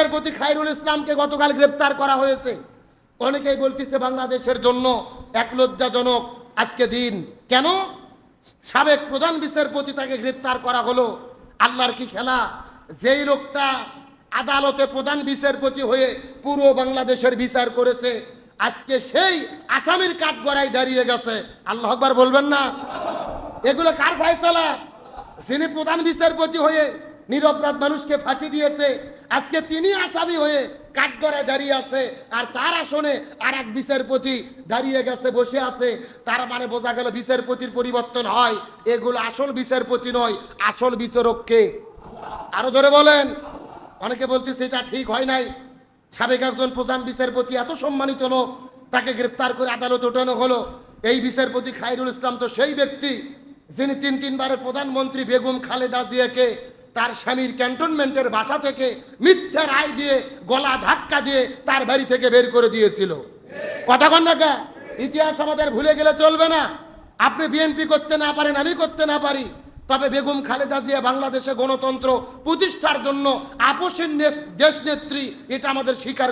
বিচারপতি খায়রুল ইসলামকে গতকাল গ্রেপ্তার করা হয়েছে। অনেকেই বলতেছে বাংলাদেশের জন্য এক লজ্জাজনক আজকে দিন। কেন? সাবেক প্রধান বিচারপতি তাকে গ্রেপ্তার করা হলো। আল্লাহর কি খেলা? যেই লোকটা আদালতে প্রধান বিচারপতি হয়ে পুরো বাংলাদেশের বিচার করেছে, আজকে সেই আসামির কাঠ কাঠগড়ায় দাঁড়িয়ে গেছে। আল্লাহ আকবার বলবেন না? এগুলো কার ফায়সালা? যিনি প্রধান বিচারপতি হয়ে নিরপরাধ মানুষকে ফাঁসি দিয়েছে। আজকে তিনি আসামি হয়ে কাঠগড়ায় দাঁড়িয়ে আছে আর তার আসনে আর এক বিচারপতি দাঁড়িয়ে গেছে, বসে আছে। তার মানে বোঝা গেল বিচারপতির পরিবর্তন হয়। এগুলো আসল বিচারপতি নয়, আসল বিচারককে আরও জোরে বলেন। অনেকে বলতেছে, এটা ঠিক হয় নাই। সাবেক একজন প্রধান বিচারপতি এত সম্মানিত লোক, তাকে গ্রেপ্তার করে আদালতে ওঠানো হলো। এই বিচারপতি খায়রুল ইসলাম তো সেই ব্যক্তি যিনি তিন তিনবারের প্রধানমন্ত্রী বেগম খালেদা জিয়াকে তার স্বামীর ক্যান্টনমেন্টের বাসা থেকে মিথ্যা রায় দিয়ে, গলা ধাক্কা দিয়ে তার বাড়ি থেকে বের করে দিয়েছিল। কথা কন না কে? ইতিহাস আমাদের ভুলে গেলে চলবে না। আপনি বিএনপি করতে না পারেন, আমি করতে না পারি। তবে বেগম খালেদা জিয়া বাংলাদেশে গণতন্ত্র প্রতিষ্ঠার জন্য আপোষের দেশ নেত্রী, এটা আমাদের স্বীকার